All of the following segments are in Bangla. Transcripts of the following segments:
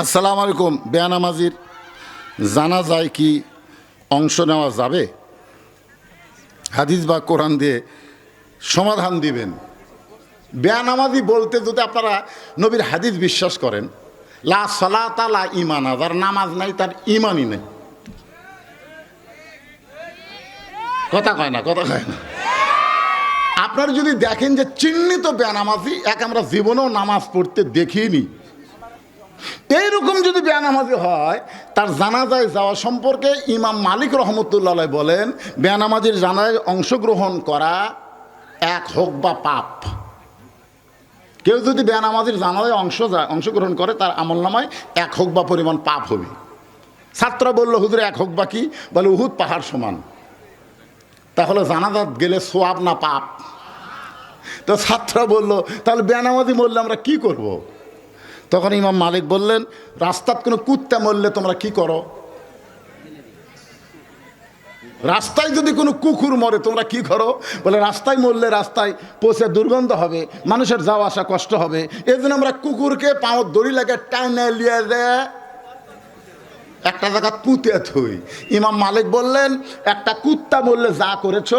আসসালামু আলাইকুম, বেয়ানামাজির জানা যায় কি অংশ নেওয়া যাবে? হাদিস বা কোরআন দিয়ে সমাধান দিবেন। বেয়ানামাজি বলতে যদি আপনারা নবীর হাদিস বিশ্বাস করেন, লা সলাতা, লা ইমানা যার নামাজ নাই, তার ইমানই নেই। কথা কয় না, কথা কয় না। আপনারা যদি দেখেন যে চিহ্নিত বেয়ানামাজি, এক আমরা জীবনেও নামাজ পড়তে দেখিনি। এইরকম যদি বেয়ানামাজি হয়, তার জানাজায় যাওয়া সম্পর্কে ইমাম মালিক রহমতুল্লাহ বলেন, বেয়ানামাজির জানাজায় অংশগ্রহণ করা এক হোক বা পাপ। কেউ যদি বেয়ানামাজির জানাজায় অংশ যায়, অংশগ্রহণ করে, তার আমল নামায় এক হোক বা পরিমাণ পাপ হবে। ছাত্র বলল, হুজুর, এক হোক বা কি? বলে, উহুদ পাহাড় সমান। তাহলে জানাজাত গেলে সোয়াব না পাপ? তো ছাত্র বলল, তাহলে বেয়ানামাজি মরলে আমরা কি করব। তখন ইমাম মালিক বললেন রাস্তার কোনো কুত্তা মরলে তোমরা কি করো? রাস্তায় যদি কোনো কুকুর মরে, তোমরা কি করো? বলে, রাস্তায় মরলে রাস্তায় পৌঁছে দুর্গন্ধ হবে, মানুষের যাওয়া আসা কষ্ট হবে। এই জন্য আমরা কুকুরকে পাওয়ার দড়ি লাগে টাইনে লিয়ে দেয় একটা জায়গা পুঁতে থই। ইমাম মালিক বললেন, একটা কুত্তা মরলে যা করেছ,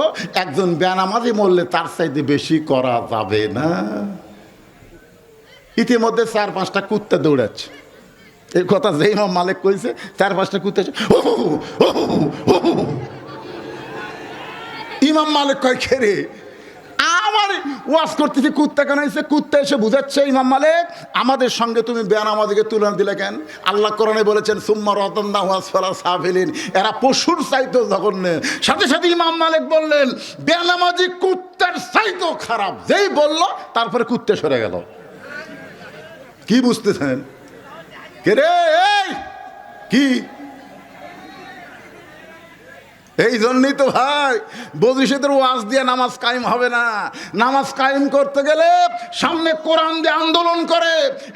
একজন বেনামাজি মরলে তার চাইতে বেশি করা যাবে না। ইতিমধ্যে চার পাঁচটা কুত্তা দৌড়াচ্ছে। এই কথা যে ইমাম মালিক কইছে, চার পাঁচটা কুত্তা। ইমাম মালিক কয় খেরে আমার ওয়াজ করতেছি, কুত্তা কেন এসে কুত্তা এসে বুঝাচ্ছে, ইমাম মালিক, আমাদের সঙ্গে তুমি বেয়ান আমাদেরকে তুলনা দিলে কেন? আল্লাহ কোরআনে বলেছেন, সুম্মা রতন্দা ওয়াসফারা সাফিলিন এরা পশুর চাইতো জঘন্য। সাথে সাথে ইমাম মালিক বললেন, বেয়ানামাজি কুত্তার চাইতো খারাপ। যেই বলল, তারপরে কুত্তে সরে গেল। কি বুঝতেছেন কে রে? এই! কি? এই জন্যই তো ভাই বদিসেদের ওয়াজ দিয়ে নামাজ কায়েম হবে না। নামাজ কায়েম করতে গেলে সামনে কোরআন দিয়ে আন্দোলন করে।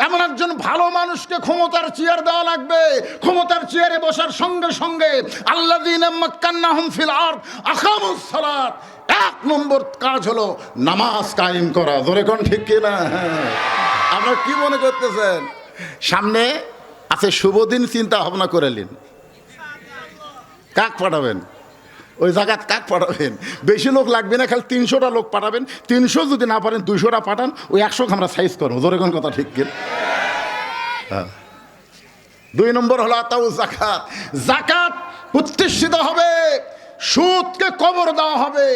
এমন একজন ভালো মানুষকে ক্ষমতার চেয়ার দেওয়া লাগবে। ক্ষমতার চেয়ারে বসার সঙ্গে সঙ্গে আল্লাহ ফিল আর এক নম্বর কাজ হলো নামাজ কায়েম করা। ধরে কোন ঠিক কিনা। আপনারা কি মনে করতেছেন? সামনে আছে শুভ দিন, চিন্তা ভাবনা করে নিন। কাক পাঠাবেন? ওই জায়গাত কাক পাঠাবেন? বেশি লোক লাগবে না, খালি তিনশোটা লোক পাঠাবেন। তিনশো যদি না পারেন, দুইশোটা পাঠান, ওই একশো আমরা সাইজ করব। জোরে কথা ঠিক কিনা? হ্যাঁ। দুই নম্বর হলো আতাউ জাকাত। জাকাত প্রতিষ্ঠিত হবে, সুদকে কবর দেওয়া হবে,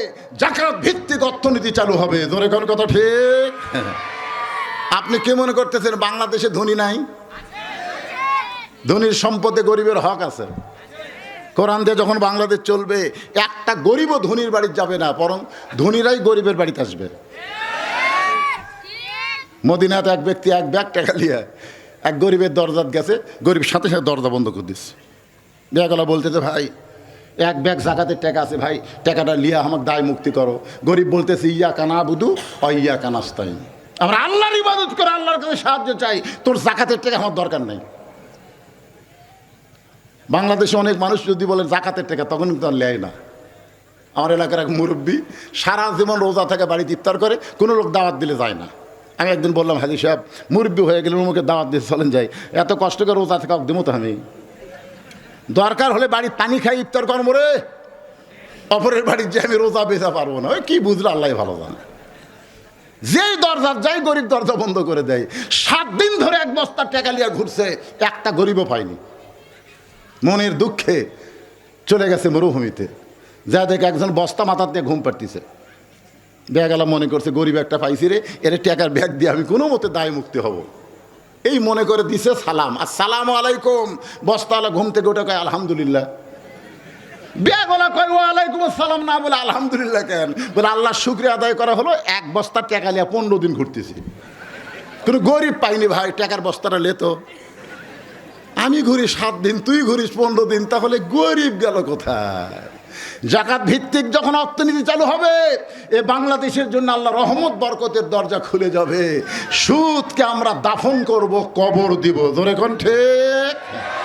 জাকাত ভিত্তিক অর্থনীতি চালু হবে। জোরে কোন কথা ঠিক? আপনি কি মনে করতেছেন বাংলাদেশে ধনী নাই? ধনীর সম্পদে গরিবের হক আছে। কোরআন দিয়ে যখন বাংলাদেশ চলবে, একটা গরিবও ধনীর বাড়ি যাবে না, বরং ধনীরাই গরিবের বাড়িতে আসবে। মদিনাতে এক ব্যক্তি এক ব্যাগ টাকা নিয়ে এক গরিবের দরজাত গেছে, গরিব সাথে সাথে দরজা বন্ধ করে দিচ্ছে ব্যাগলা বলতেছে, ভাই, এক ব্যাগ জাকাতের টাকা আছে, ভাই, টাকাটা লিয়া আমাকে দায় মুক্তি করো। গরিব বলতেছে, ইয়া কানা বুধু ও ইয়া কানাস্তাই আমরা আল্লাহর ইবাদত করে আল্লাহর কাছে সাহায্য চাই, তোর জাকাতের টাকা আমার দরকার নেই। বাংলাদেশে অনেক মানুষ যদি বলেন জাকাতের টাকা, তখন কিন্তু আর নেয় না। আমার এলাকার এক মুরব্বী সারা জীবন রোজা থেকে বাড়িতে ইফতার করে, কোনো লোক দাওয়াত দিলে যায় না। আমি একদিন বললাম, হাজি সাহেব, মুরব্বী হয়ে গেলে মুখে দাওয়াত দিয়ে চলেন যাই। এত কষ্ট করে রোজা থেকে দিমো তো আমি দরকার হলে বাড়ির পানি খাই, ইফতার কর মরে অপরের বাড়ির যে আমি রোজা বেচা পারব না, ওই কি বুঝলে, আল্লাহ ভালো জানে। যেই দরজা, যাই গরিব দরজা বন্ধ করে দেয়, সাত দিন ধরে এক বস্তার টাকা লিয়া ঘুরছে, একটা গরিবও পায়নি। মনের দুঃখে চলে গেছে মরুভূমিতে। যা দেখে একজন বস্তা মাথার দিয়ে ঘুম পাড়তিছে। ব্যাগেলা মনে করছে, গরিব একটা পাইছি রে, এর টাকার ব্যাগ দিয়ে আমি কোনো মতে দায় মুক্তি হব। এই মনে করে দিছে সালাম। আর সালাম আলাইকুম। বস্তাওয়ালা ঘুম থেকে ওটা কয়, আলহামদুলিল্লাহ। ব্যাগওয়ালা কয়, ওয়ালাইকুম আসসালাম। না বলে, আলহামদুলিল্লাহ কেন? বলে, আল্লাহ শুক্রিয়া আদায় করা হলো, এক বস্তার টাকা লিয়া পনেরো দিন ঘুরতেছি। কোনো গরিব পাইনি ভাই, টাকার বস্তাটা লেতো। আমি ঘুরি সাত দিন, তুই ঘুরিস পনেরো দিন, তাহলে গরিব গেল কোথায়? জাকাত ভিত্তিক যখন অর্থনীতি চালু হবে, এ বাংলাদেশের জন্য আল্লাহ রহমত, বরকতের দরজা খুলে যাবে। সুদকে আমরা দাফন করব, কবর দিব। ধরে কণ্ঠে ঠিক?